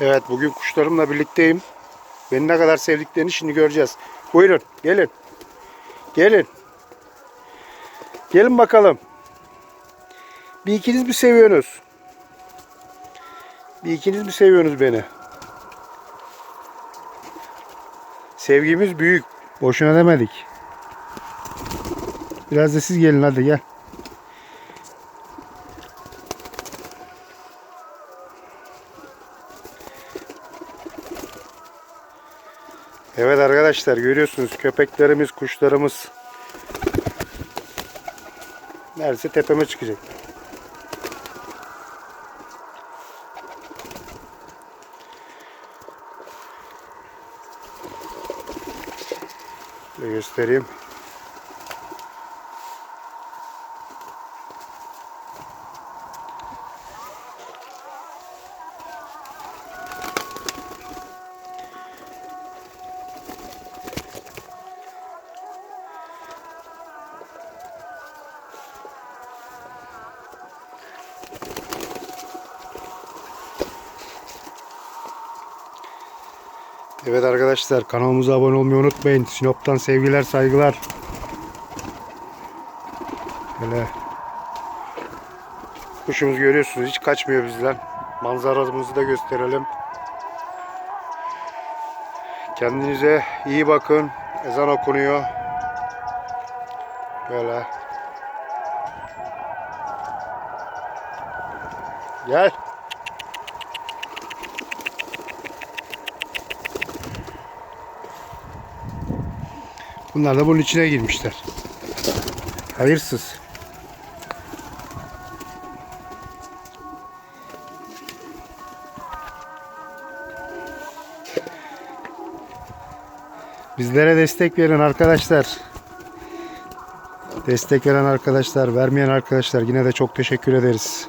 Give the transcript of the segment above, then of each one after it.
Evet bugün kuşlarımla birlikteyim. Beni ne kadar sevdiklerini şimdi göreceğiz. Buyurun gelin. Gelin. Gelin bakalım. Bir ikiniz mi seviyorsunuz? Bir ikiniz mi seviyorsunuz beni? Sevgimiz büyük. Boşuna demedik. Biraz da siz gelin hadi gel. Evet arkadaşlar görüyorsunuz köpeklerimiz, kuşlarımız neredeyse tepeme çıkacak. Göstereyim. Evet arkadaşlar kanalımıza abone olmayı unutmayın. Sinop'tan sevgiler saygılar. Böyle kuşumuz görüyorsunuz hiç kaçmıyor bizden. Manzaramızı da gösterelim. Kendinize iyi bakın. Ezan okunuyor. Böyle. Gel. Bunlar da bunun içine girmişler. Hayırsız. Bizlere destek verin arkadaşlar. Destek veren arkadaşlar, vermeyen arkadaşlar yine de çok teşekkür ederiz.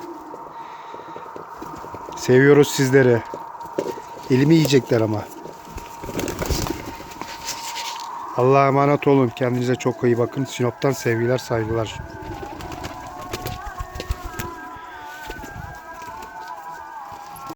Seviyoruz sizleri. Elimi yiyecekler ama. Allah'a emanet olun. Kendinize çok iyi bakın. Sinop'tan sevgiler, saygılar.